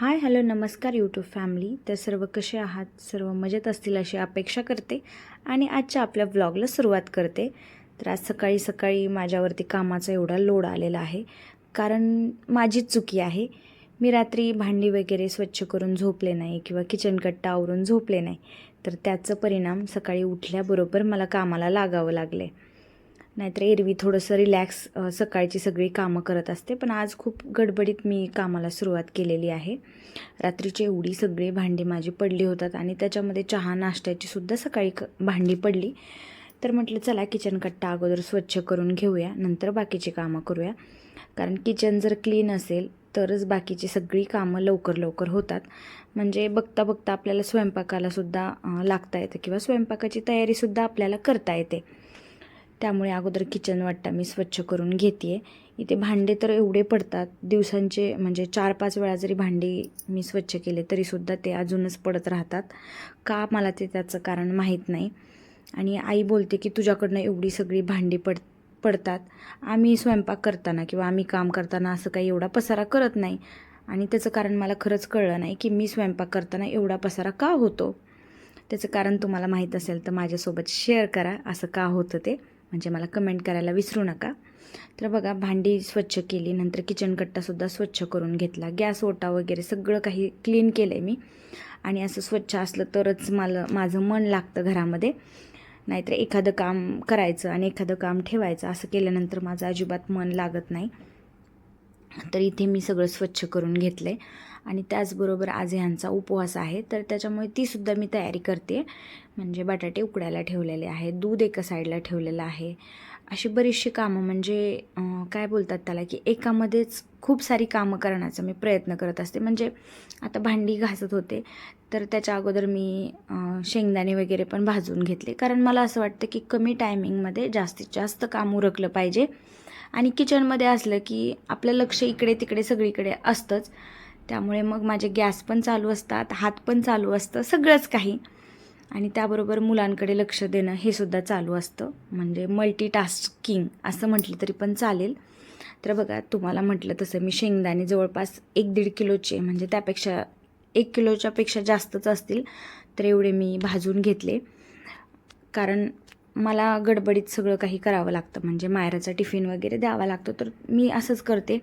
हाय hello नमस्कार YouTube family तर सर्व कसे आहात? सर्व मजेत असतील अशी अपेक्षा करते आणि आजच्या आपल्या व्लॉगला सुरुवात करते. तर आज सकाळी सकाळी माझ्यावरती कामाचा एवढा लोड आलेला आहे. कारण माझीच चुकी आहे. मी रात्री भांडी वगैरे स्वच्छ करून झोपले नाही किंवा किचन कट्टा आवरून झोपले नाही. तर त्याचं परिणाम सकाळी उठल्याबरोबर मला कामाला लागावं लागले नाहीतर एरवी थोडंसं रिलॅक्स सकाळची सगळी कामं करत असते. पण आज खूप गडबडीत मी कामाला सुरुवात केलेली आहे. रात्रीची एवढी सगळी भांडी माझी पडली होतात आणि त्याच्यामध्ये चहा नाश्त्याची सुद्धा सकाळी क भांडी पडली. तर म्हटलं चला किचन कट्टा अगोदर स्वच्छ करून घेऊया नंतर बाकीची कामं करूया. कारण किचन जर क्लीन असेल तरच बाकीची सगळी कामं लवकर लवकर होतात. म्हणजे बघता बघता आपल्याला स्वयंपाकालासुद्धा लागता येतं किंवा स्वयंपाकाची तयारीसुद्धा आपल्याला करता येते. त्यामुळे अगोदर किचन वाटता मी स्वच्छ करून घेते इथे भांडे तर एवढे पडतात दिवसांचे म्हणजे चार पाच वेळा जरी भांडी मी स्वच्छ केले तरीसुद्धा ते अजूनच पडत राहतात. का मला ते त्याचं कारण माहीत नाही. आणि आई बोलते की तुझ्याकडनं एवढी सगळी भांडी पड पडतात. आम्ही स्वयंपाक करताना किंवा आम्ही काम करताना असं काही एवढा पसारा करत नाही. आणि त्याचं कारण मला खरंच कळलं नाही की मी स्वयंपाक करताना एवढा पसारा का होतो? त्याचं कारण तुम्हाला माहीत असेल तर माझ्यासोबत शेअर करा. असं का होतं ते? म्हणजे मला कमेंट करायला विसरू नका. तर बघा भांडी स्वच्छ केली नंतर किचन कट्टासुद्धा स्वच्छ करून घेतला. गॅस ओटा वगैरे सगळं काही क्लीन केलं आहे मी. आणि असं स्वच्छ असलं तरच मला माझं मन लागतं घरामध्ये. नाहीतर एखादं काम करायचं आणि एखादं काम ठेवायचं असं केल्यानंतर माझं अजिबात मन लागत नाही. तर इथे मी सगळं स्वच्छ करून घेतलं आहे आणि त्याचबरोबर आज ह्यांचा उपवास आहे. तर त्याच्यामुळे तीसुद्धा मी तयारी करते. म्हणजे बटाटे उकडायला ठेवलेले आहे दूध एका साईडला ठेवलेलं आहे. अशी बरीचशी कामं म्हणजे काय बोलतात त्याला की एकामध्येच खूप सारी कामं करण्याचा मी प्रयत्न करत असते. म्हणजे आता भांडी घासत होते तर त्याच्या अगोदर मी शेंगदाणे वगैरे पण भाजून घेतले. कारण मला असं वाटतं की कमी टायमिंगमध्ये जास्तीत जास्त काम उरकलं पाहिजे. आणि किचनमध्ये असलं की आपलं लक्ष इकडे तिकडे सगळीकडे असतंच. त्यामुळे मग माझे गॅस पण चालू असतात हात पण चालू असतं सगळंच काही. आणि त्याबरोबर मुलांकडे लक्ष देणं हे सुद्धा चालू असतं. म्हणजे मल्टीटास्किंग असं म्हटलं तरी पण चालेल. तर बघा तुम्हाला म्हटलं तसं मी शेंगदाणे जवळपास एक दीड किलोचे म्हणजे त्यापेक्षा एक किलोच्या पेक्षा जास्तच असतील तर एवढे मी भाजून घेतले. कारण मला गडबडीत सगळं काही करावं लागतं. म्हणजे मायराचा टिफिन वगैरे द्यावा लागतो. तर मी असंच करते.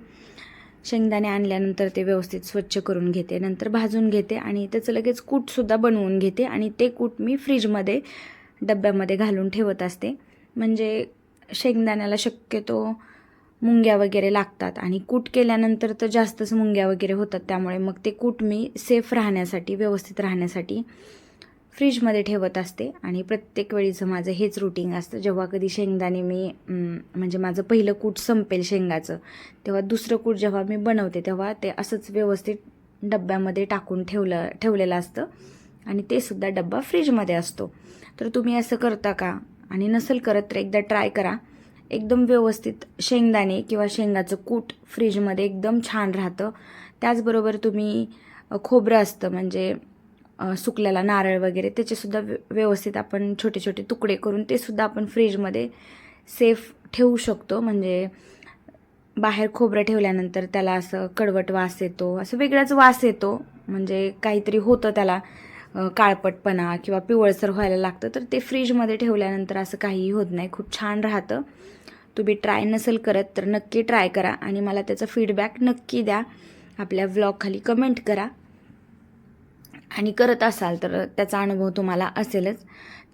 शेंगदाणे आणल्यानंतर ते व्यवस्थित स्वच्छ करून घेते नंतर भाजून घेते आणि त्याचं लगेच कूटसुद्धा बनवून घेते आणि ते कूट मी फ्रीजमध्ये डब्यामध्ये घालून ठेवत असते. म्हणजे शेंगदाण्याला शक्यतो मुंग्या वगैरे लागतात आणि कूट केल्यानंतर तर जास्तच मुंग्या वगैरे होतात त्यामुळे मग ते कूट मी सेफ राहण्यासाठी व्यवस्थित राहण्यासाठी फ्रीजमध्ये ठेवत असते आणि प्रत्येक वेळीचं माझं हेच रुटीन असतं. जेव्हा कधी शेंगदाणे मी म्हणजे माझं पहिलं कूट संपेल शेंगाचं तेव्हा दुसरं कूट जेव्हा मी बनवते तेव्हा ते असंच व्यवस्थित डब्यामध्ये टाकून ठेवलं ठेवलेलं असतं. आणि ते सुद्धा डब्बा फ्रीजमध्ये असतो. तर तुम्ही असं करता का? आणि नसेल करत तर एकदा ट्राय करा. एकदम व्यवस्थित शेंगदाणे किंवा शेंगाचं कूट फ्रीजमध्ये एकदम छान राहतं. त्याचबरोबर तुम्ही खोबरं असतं म्हणजे सुकलेला नारळ वगैरे त्याचेसुद्धा व्य व्यवस्थित आपण छोटे छोटे तुकडे करून ते सुद्धा आपण फ्रीजमध्ये सेफ ठेवू शकतो. म्हणजे बाहेर खोबरं ठेवल्यानंतर त्याला असं कडवट वास येतो असं वेगळाच वास येतो. म्हणजे काहीतरी होतं त्याला काळपटपणा किंवा पिवळसर व्हायला लागतं. तर ते फ्रीजमध्ये ठेवल्यानंतर असं काहीही होत नाही. खूप छान राहतं. तुम्ही ट्राय नसेल करत तर नक्की ट्राय करा आणि मला त्याचा फीडबॅक नक्की द्या. आपल्या व्लॉगखाली कमेंट करा. आणि करत असाल तर त्याचा अनुभव तुम्हाला असेलच.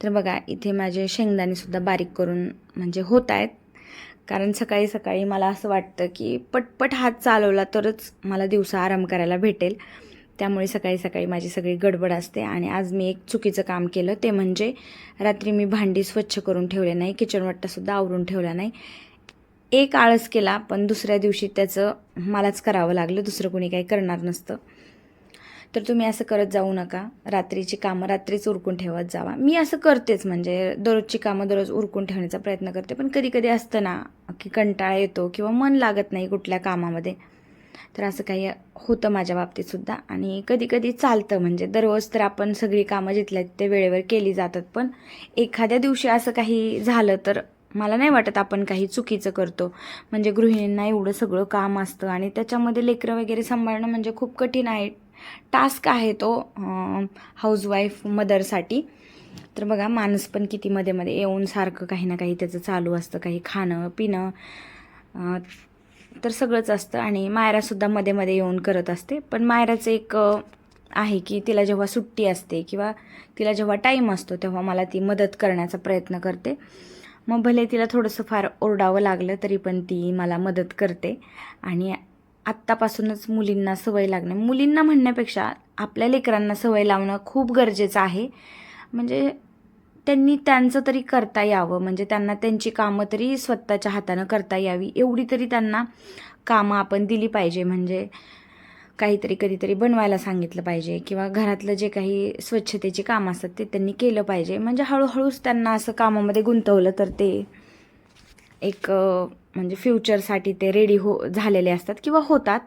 तर बघा इथे माझे शेंगदाणेसुद्धा बारीक करून म्हणजे होत आहेत. कारण सकाळी सकाळी मला असं वाटतं की पटपट हात चालवला तरच मला दिवसा आराम करायला भेटेल. त्यामुळे सकाळी सकाळी माझी सगळी गडबड असते आणि आज मी एक चुकीचं काम केलं. ते म्हणजे रात्री मी भांडी स्वच्छ करून ठेवले नाही किचन वाट्टासुद्धा आवरून ठेवला नाही. एक आळस केला पण दुसऱ्या दिवशी त्याचं मलाच करावं लागलं. दुसरं कोणी काही करणार नसतं. तर तुम्ही असं करत जाऊ नका. रात्रीची कामं रात्रीच उरकून ठेवत जावा. मी असं करतेच म्हणजे दररोजची कामं दररोज उरकून ठेवण्याचा प्रयत्न करते. पण कधी कधी असतं ना की कंटाळा येतो किंवा मन लागत नाही कुठल्या कामामध्ये. तर असं काही होतं माझ्या बाबतीतसुद्धा आणि कधी कधी चालतं म्हणजे दररोज तर आपण सगळी कामं जिथल्या ते वेळेवर केली जातात. पण एखाद्या दिवशी असं काही झालं तर मला नाही वाटत आपण काही चुकीचं करतो. म्हणजे गृहिणींना एवढं सगळं काम असतं आणि त्याच्यामध्ये लेकरं वगैरे सांभाळणं म्हणजे खूप कठीण आहे. टास्क आहे तो हाऊसवाईफ मदरसाठी तर बघा माणूस पण किती मध्ये मध्ये येऊन सारखं काही ना काही त्याचं चालू असतं काही खाणं पिणं. तर सगळंच असतं आणि मायरासुद्धा मध्ये मध्ये येऊन करत असते. पण मायराचं एक आहे की तिला जेव्हा सुट्टी असते किंवा तिला जेव्हा टाईम असतो तेव्हा मला ती मदत करण्याचा प्रयत्न करते. मग भले तिला थोडंसं फार ओरडावं लागलं तरी पण ती मला मदत करते. आणि आत्तापासूनच मुलींना सवय लागणे. मुलींना म्हणण्यापेक्षा आपल्या लेकरांना सवय लावणं खूप गरजेचं आहे. म्हणजे त्यांनी त्यांचं तरी करता यावं. म्हणजे त्यांना त्यांची कामं तरी स्वतःच्या हातानं करता यावी. एवढी तरी त्यांना कामं आपण दिली पाहिजे. म्हणजे काहीतरी कधीतरी बनवायला सांगितलं पाहिजे किंवा घरातलं जे काही स्वच्छतेची कामं असतात ते त्यांनी केलं पाहिजे. म्हणजे हळूहळूच त्यांना असं कामामध्ये गुंतवलं तर ते एक म्हणजे फ्युचरसाठी ते रेडी हो झालेले असतात किंवा होतात.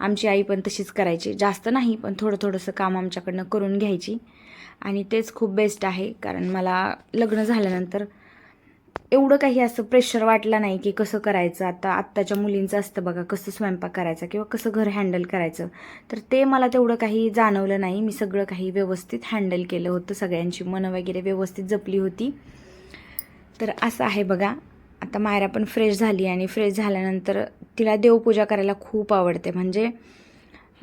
आमची आई पण तशीच करायची. जास्त नाही पण थोडं थोडंसं काम आमच्याकडनं करून घ्यायची. आणि तेच खूप बेस्ट आहे. कारण मला लग्न झाल्यानंतर एवढं काही असं प्रेशर वाटलं नाही की कसं करायचं. आता आत्ताच्या मुलींचं असतं बघा कसं स्वयंपाक करायचा किंवा कसं घर हँडल करायचं. तर ते मला तेवढं काही जाणवलं नाही. मी सगळं काही व्यवस्थित हँडल केलं होतं. सगळ्यांची मनं वगैरे व्यवस्थित जपली होती. तर असं आहे बघा. आता मायरा पण फ्रेश झाली आणि फ्रेश झाल्यानंतर तिला देवपूजा करायला खूप आवडते. म्हणजे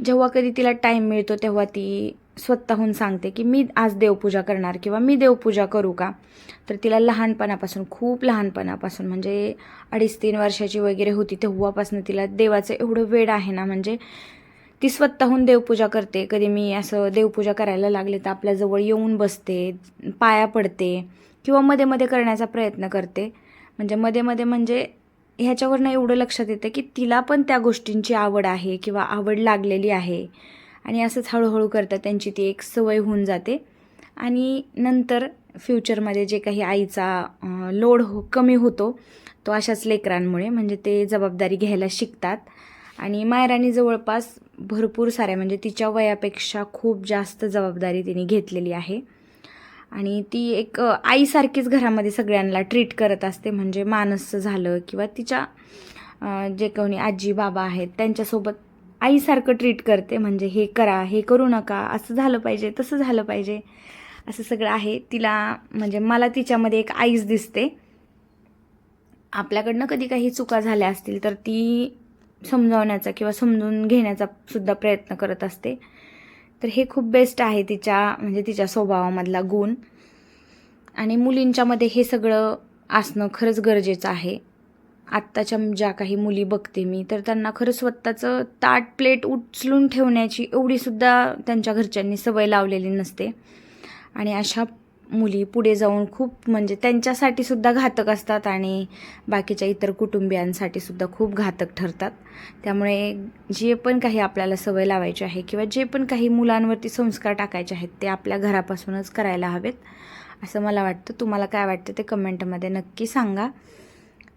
जेव्हा कधी तिला टाईम मिळतो तेव्हा ती स्वतःहून सांगते की मी आज देवपूजा करणार किंवा मी देवपूजा करू का? तर तिला लहानपणापासून खूप लहानपणापासून म्हणजे अडीच तीन वर्षाची वगैरे होती तेव्हापासून तिला देवाचं एवढं वेळ आहे ना म्हणजे ती स्वतःहून देवपूजा करते. कधी मी असं देवपूजा करायला लागले तर आपल्याजवळ येऊन बसते पाया पडते किंवा मध्ये मध्ये करण्याचा प्रयत्न करते. म्हणजे मध्ये मध्ये म्हणजे ह्याच्यावरनं एवढं लक्षात येतं की तिला पण त्या गोष्टींची आवड आहे किंवा आवड लागलेली आहे. आणि असंच हळूहळू करता त्यांची ती एक सवय होऊन जाते. आणि नंतर फ्युचरमध्ये जे काही आईचा लोड हो कमी होतो तो अशाच लेकरांमुळे म्हणजे ते जबाबदारी घ्यायला शिकतात. आणि मायरानी जवळपास भरपूर साऱ्या म्हणजे तिच्या वयापेक्षा खूप जास्त जबाबदारी तिने घेतलेली आहे. आणि ती एक आईसारखीच घरामध्ये सगळ्यांना ट्रीट करत असते. म्हणजे मानस झालं किंवा तिच्या जे कोणी आजी बाबा आहेत त्यांच्यासोबत आईसारखं ट्रीट करते. म्हणजे हे करा हे करू नका असं झालं पाहिजे तसं झालं पाहिजे असं सगळं आहे. तिला म्हणजे मला तिच्यामध्ये एक आईच दिसते. आपल्याकडनं कधी काही चुका झाल्या असतील तर ती समजावण्याचा किंवा समजून घेण्याचा सुद्धा प्रयत्न करत असते. तर हे खूप बेस्ट आहे तिच्या म्हणजे तिच्या स्वभावामधला गुण. आणि मुलींच्यामध्ये हे सगळं असणं खरंच गरजेचं आहे. आत्ताच्या ज्या काही मुली बघते मी तर त्यांना खरं स्वतःचं ताट प्लेट उचलून ठेवण्याची एवढीसुद्धा त्यांच्या घरच्यांनी सवय लावलेली नसते. आणि अशा मुली पुढे जाऊन खूप म्हणजे त्यांच्यासाठी सुद्धा घातक असतात आणि बाकीच्या इतर कुटुंबियांसाठी सुद्धा खूप घातक ठरतात. त्यामुळे जे पण काही आपल्याला सवय लावायची आहे किंवा जे पण काही मुलांवरती संस्कार टाकायचे आहेत ते आपल्या घरापासूनच करायला हवेत. असं मला वाटतं. तुम्हाला काय वाटतं ते कमेंटमध्ये नक्की सांगा.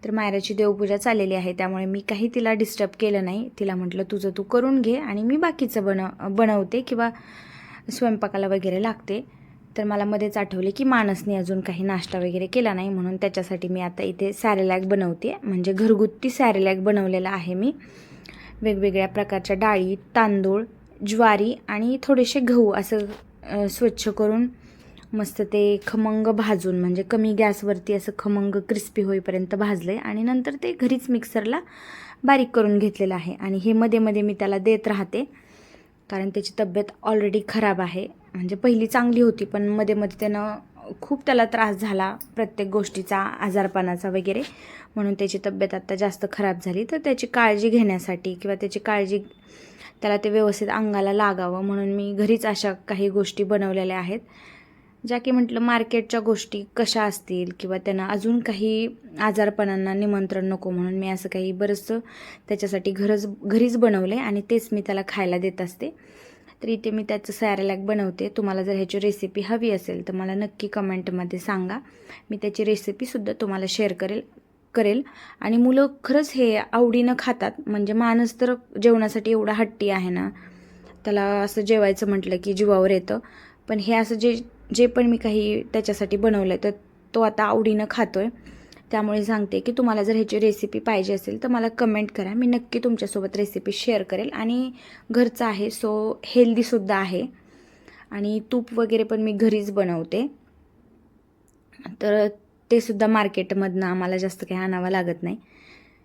तर मायराची देवपूजा चाललेली आहे त्यामुळे मी काही तिला डिस्टर्ब केलं नाही. तिला म्हटलं तुझं तू करून घे आणि मी बाकीचं बनव बनवते किंवा स्वयंपाकाला वगैरे लागते. तर मला मध्येच आठवले की मानसने अजून काही नाश्ता वगैरे केला नाही म्हणून त्याच्यासाठी मी आता इथे सॅरेलॅक बनवते. म्हणजे घरगुती सॅरेलॅक बनवलेला आहे मी. वेगवेगळ्या प्रकारच्या डाळी तांदूळ ज्वारी आणि थोडेसे गहू असं स्वच्छ करून मस्त ते खमंग भाजून म्हणजे कमी गॅसवरती असं खमंग क्रिस्पी होईपर्यंत भाजलं आहे आणि नंतर ते घरीच मिक्सरला बारीक करून घेतलेलं आहे. आणि हे मध्ये मध्ये मी त्याला देत राहते. कारण त्याची तब्येत ऑलरेडी खराब आहे. म्हणजे पहिली चांगली होती पण मध्ये मध्ये त्यानं खूप त्याला त्रास झाला प्रत्येक गोष्टीचा आजारपणाचा वगैरे. म्हणून त्याची तब्येत आत्ता जास्त खराब झाली. तर त्याची काळजी घेण्यासाठी किंवा त्याची काळजी त्याला ते व्यवस्थित अंगाला लागावं म्हणून मी घरीच अशा काही गोष्टी बनवलेल्या आहेत. ज्या की म्हटलं मार्केटच्या गोष्टी कशा असतील किंवा त्यांना अजून काही आजारपणांना निमंत्रण नको म्हणून मी असं काही बरंचसं त्याच्यासाठी घरच घरीच बनवलं आहे आणि तेच मी त्याला खायला देत असते. तर इथे मी त्याचं सॅरेलॅक बनवते. तुम्हाला जर ह्याची रेसिपी हवी असेल तर मला नक्की कमेंटमध्ये सांगा. मी त्याची रेसिपीसुद्धा तुम्हाला शेअर करेल करेल. आणि मुलं खरंच हे आवडीनं खातात. म्हणजे माणूस तर जेवणासाठी एवढा हट्टी आहे ना. त्याला असं जेवायचं म्हटलं की जीवावर येतं. पण हे असं जे जे पण मी काही त्याच्यासाठी बनवलं आहे तर तो आता आवडीनं खातो आहे त्यामुळे सांगते की तुम्हाला जर ह्याची रेसिपी पाहिजे असेल तर मला कमेंट करा. मी नक्की तुमच्यासोबत रेसिपी शेअर करेल. आणि घरचं आहे सो हेल्दीसुद्धा आहे. आणि तूप वगैरे पण मी घरीच बनवते. तर ते सुद्धा मार्केटमधनं आम्हाला जास्त काही आणावं लागत नाही.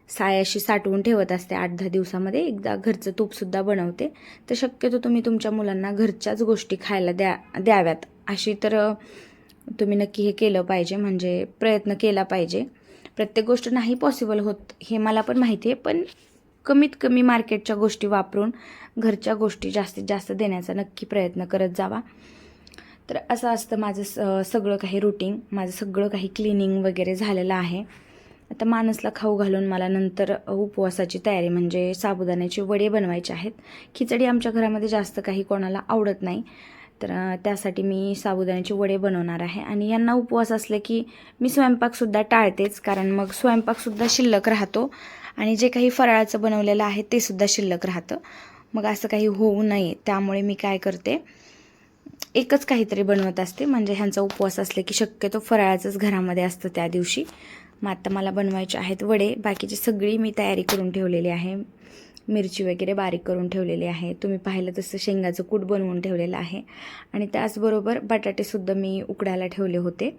सायाशी साठवून ठेवत असते. आठ दहा दिवसामध्ये एकदा घरचं तूपसुद्धा बनवते. तर शक्यतो तुम्ही तुमच्या मुलांना घरच्याच गोष्टी खायला द्या द्याव्यात. अशी तर तुम्ही नक्की हे केलं पाहिजे. म्हणजे प्रयत्न केला पाहिजे. प्रत्येक गोष्ट नाही पॉसिबल होत हे मला पण माहिती आहे. पण कमीत कमी मार्केटच्या गोष्टी वापरून घरच्या गोष्टी जास्तीत जास्त देण्याचा नक्की प्रयत्न करत जावा. तर असं असतं माझं स सगळं काही रुटीन माझं सगळं काही क्लिनिंग वगैरे झालेलं आहे. आता मानसला खाऊ घालून मला नंतर उपवासाची तयारी म्हणजे साबुदाण्याचे वडे बनवायचे आहेत. खिचडी आमच्या घरामध्ये जास्त काही कोणाला आवडत नाही. तर त्यासाठी मी साबुदाण्याचे वडे बनवणार आहे. आणि यांना उपवास असले की मी स्वयंपाकसुद्धा टाळतेच कारण मग स्वयंपाकसुद्धा शिल्लक राहतो. आणि जे काही फराळाचं बनवलेलं आहे ते सुद्धा शिल्लक राहतं. मग असं काही होऊ नये त्यामुळे मी काय करते एकच काहीतरी बनवत असते. म्हणजे ह्यांचा उपवास असले की शक्यतो फराळाचंच घरामध्ये असतं त्या दिवशी. मग आता मला बनवायचे आहेत वडे. बाकीची सगळी मी तयारी करून ठेवलेली आहे. मिरची वगैरे बारीक करून ठेवलेली आहे. तुम्ही पाहिलं तसं शेंगाचं कूट बनवून ठेवलेलं आहे. आणि त्याचबरोबर बटाटेसुद्धा मी उकडायला ठेवले होते.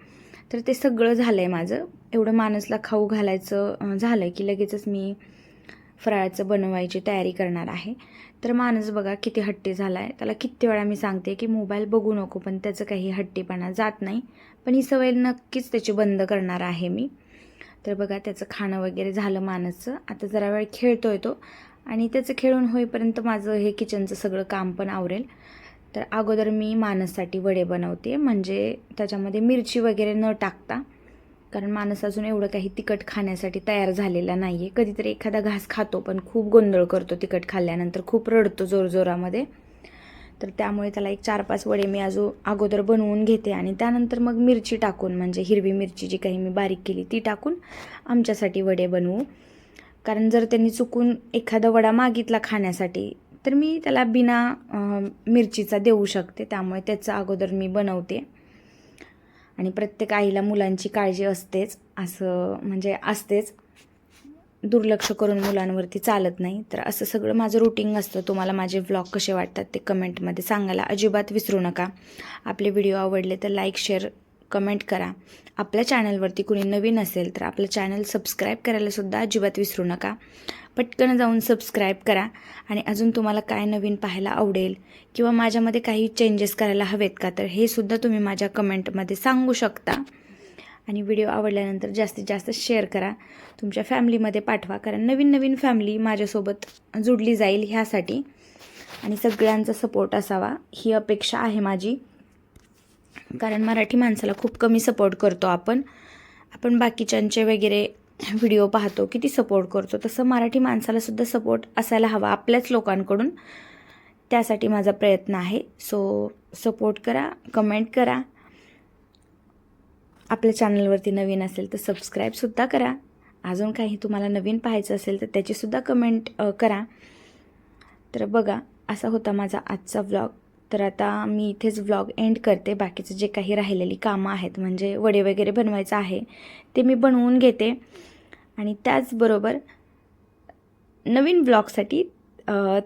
तर ते सगळं झालं आहे माझं. एवढं मानसला खाऊ घालायचं झालं आहे की लगेचच मी फराळाचं बनवायची तयारी करणार आहे. तर माणूस बघा किती हट्टी झाला आहे त्याला किती वेळा मी सांगते की मोबाईल बघू नको पण त्याचं काही हट्टीपणा जात नाही. पण ही सवय नक्कीच त्याची बंद करणार आहे मी. तर बघा त्याचं खाणं वगैरे झालं मानसचं आता जरा वेळ खेळतोय तो. आणि त्याचं खेळून होईपर्यंत माझं हे किचनचं सगळं काम पण आवरेल. तर अगोदर मी मानससाठी वडे बनवते. म्हणजे त्याच्यामध्ये मिरची वगैरे न टाकता. कारण मानस अजून एवढं काही तिखट खाण्यासाठी तयार झालेला नाही आहे कधीतरी एखादा घास खातो पण खूप गोंधळ करतो तिखट खाल्ल्यानंतर. खूप रडतो जोरजोरामध्ये. तर त्यामुळे त्याला एक चार पाच वडे मी अजून अगोदर बनवून घेते. आणि त्यानंतर मग मिरची टाकून म्हणजे हिरवी मिरची जी काही मी बारीक केली ती टाकून आमच्यासाठी वडे बनवू. कारण जर त्यांनी चुकून एखादा वडा मागितला खाण्यासाठी तर मी त्याला बिना मिरचीचा देऊ शकते. त्यामुळे त्याचं अगोदर मी बनवते. आणि प्रत्येक आईला मुलांची काळजी असतेच. असं म्हणजे असतेच. दुर्लक्ष करून मुलांवरती चालत नाही. तर असं सगळं माझं रुटीन असतं. तुम्हाला माझे व्लॉग कसे वाटतात ते कमेंटमध्ये सांगायला अजिबात विसरू नका. आपले व्हिडिओ आवडले तर लाईक शेअर कमेंट करा. आपल्या चॅनलवरती कुणी नवीन असेल तर आपलं चॅनल सबस्क्राईब करायलासुद्धा अजिबात विसरू नका. पटकन जाऊन सबस्क्राईब करा. आणि अजून तुम्हाला काय नवीन पाहायला आवडेल किंवा माझ्यामध्ये काही चेंजेस करायला हवेत का तर हे सुद्धा तुम्ही माझ्या कमेंटमध्ये सांगू शकता. आणि व्हिडिओ आवडल्यानंतर जास्तीत जास्त शेअर करा. तुमच्या फॅमिलीमध्ये पाठवा कारण नवीन नवीन फॅमिली माझ्यासोबत जुडली जाईल ह्यासाठी. आणि सगळ्यांचा सपोर्ट असावा ही अपेक्षा आहे माझी. कारण मराठी माणसाला खूप कमी सपोर्ट करतो आपण. आपण बाकीच्यांचे वगैरे व्हिडिओ पाहतो किती सपोर्ट करतो. तसं मराठी माणसालासुद्धा सपोर्ट असायला हवा आपल्याच लोकांकडून. त्यासाठी माझा प्रयत्न आहे. सो सपोर्ट करा कमेंट करा. आपल्या चॅनलवरती नवीन असेल तर सबस्क्राईबसुद्धा करा. अजून काही तुम्हाला नवीन पाहायचं असेल तर त्याचीसुद्धा कमेंट करा. तर बघा असा होता माझा आजचा व्लॉग तर आता मी इथेच व्लॉग एंड करते. बाकीचं जे काही राहिलेली कामं आहेत म्हणजे वडे वगैरे बनवायचं आहे ते मी बनवून घेते. आणि त्याचबरोबर नवीन ब्लॉगसाठी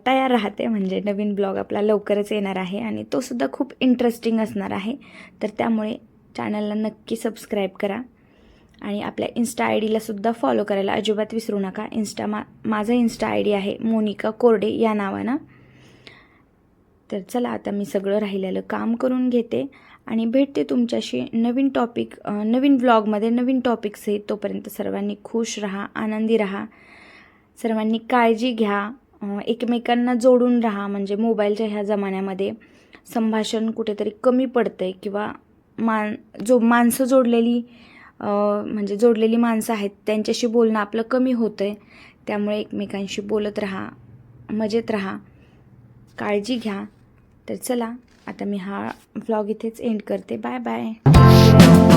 तयार राहते. म्हणजे नवीन ब्लॉग आपला लवकरच येणार आहे आणि तोसुद्धा खूप इंटरेस्टिंग असणार आहे. तर त्यामुळे चॅनलला नक्की सबस्क्राईब करा. आणि आपल्या इन्स्टा आय डीला सुद्धा फॉलो करायला अजिबात विसरू नका. इन्स्टा मा माझा इन्स्टा आय डी आहे मोनिका कोरडे या नावानं. तर चला आता मी सगळं राहिलेलं काम करून घेते आणि भेटते तुमच्याशी नवीन टॉपिक नवीन व्लॉगमध्ये नवीन टॉपिक्स आहेत तोपर्यंत सर्वांनी खुश राहा आनंदी राहा. सर्वांनी काळजी घ्या एकमेकांना जोडून राहा. म्हणजे मोबाईलच्या ह्या जमान्यामध्ये संभाषण कुठेतरी कमी पडतं आहे किंवा मान जो माणसं जोडलेली म्हणजे जोडलेली माणसं आहेत त्यांच्याशी बोलणं आपलं कमी होतं आहे त्यामुळे एकमेकांशी बोलत राहा मजेत राहा. काळजी घ्या. तर चला आता मी हा व्लॉग इथेच एंड करते. Bye bye